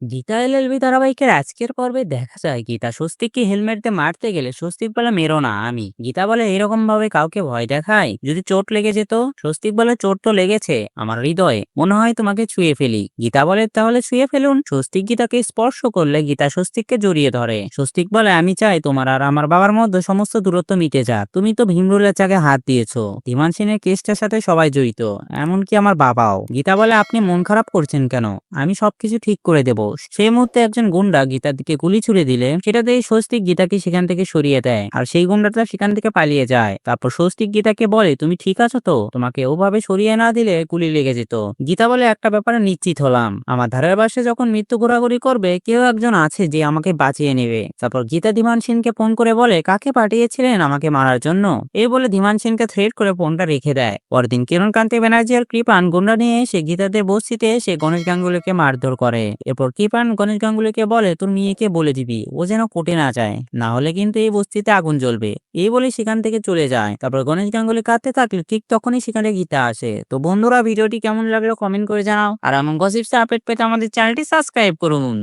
গীতা এল LLB ধারাবাহিকের আজকের পর্বে দেখা যায়, গীতা স্বস্তিককে হেলমেট দিয়ে মারতে গেলে স্বস্তিক বলে মেরো না আমি। গীতা বলে এরকম ভাবে কাউকে ভয় দেখায় যদি চোট লেগে যেত, স্বস্তিক বলে চোট তো লেগেছে, আমার হৃদয়ে মনে হয় তোমাকে ছুঁয়ে ফেলি। গীতা বলে তাহলে ছুঁয়ে ফেলুন। স্বস্তিক গীতাকে স্পর্শ করলে গীতা স্বস্তিককে জড়িয়ে ধরে। স্বস্তিক বলে আমি চাই তোমার আর আমার বাবার মধ্যে সমস্ত দূরত্ব মিটে যাক। তুমি তো ভীমরুলের চাকে হাত দিয়েছ। ধীমান সিংয়ের কেসটার সাথে সবাই জড়িত, এমনকি আমার বাবাও। গীতা বলে আপনি মন খারাপ করছেন কেন? আমি সবকিছু ঠিক করে দেব। সেই মুহূর্তে একজন গুন্ডা গীতার দিকে গুলি ছুড়ে দিলে, সেটা দিয়ে স্বস্তিক গীতাকে সেখান থেকে সরিয়ে দেয়। আর সেই গুন্ডাটা সেখান থেকে পালিয়ে যায়। তারপর স্বস্তিক গীতাকে বলে, তুমি ঠিক আছো তো? তোমাকে ওভাবে সরিয়ে না দিলে গুলি লেগে যেত। গীতা বলে, একটা ব্যাপারে নিশ্চিত হলাম। আমার ধারের পাশে যখন মৃত্যু ঘোরাঘুরি করবে, কেউ একজন আছে যে আমাকে বাঁচিয়ে নেবে। তারপর গীতা ধীমান সিংকে ফোন করে বলে, কাকে পাঠিয়েছিলেন আমাকে মারার জন্য? এই বলে ধীমান সিংকে থ্রেট করে ফোনটা রেখে দেয়। পরদিন কিরণকান্তি ব্যানার্জি আর কৃপান গুন্ডা নিয়ে এসে গীতাদের বস্তিতে এসে গণেশ গাঙ্গুলিকে মারধর করে। এরপর কৃপান গণেশ গাঙ্গুলিকে বলে, তোর মেয়েকে বলে দিবি, ও যেন কোটে না যায়। না হলে কিন্তু এই বস্তিতে আগুন জ্বলবে। এই বলে সেখান থেকে চলে যায়। তারপর গণেশ গাঙ্গুলি কাঁদতে থাকলে ঠিক তখনই সেখানে গীতা আসে। তো বন্ধুরা, ভিডিওটি কেমন লাগল কমেন্ট করে জানাও। আর এমন গসিপসে আপডেট পেতে আমাদের চ্যানেলটি সাবস্ক্রাইব করুন।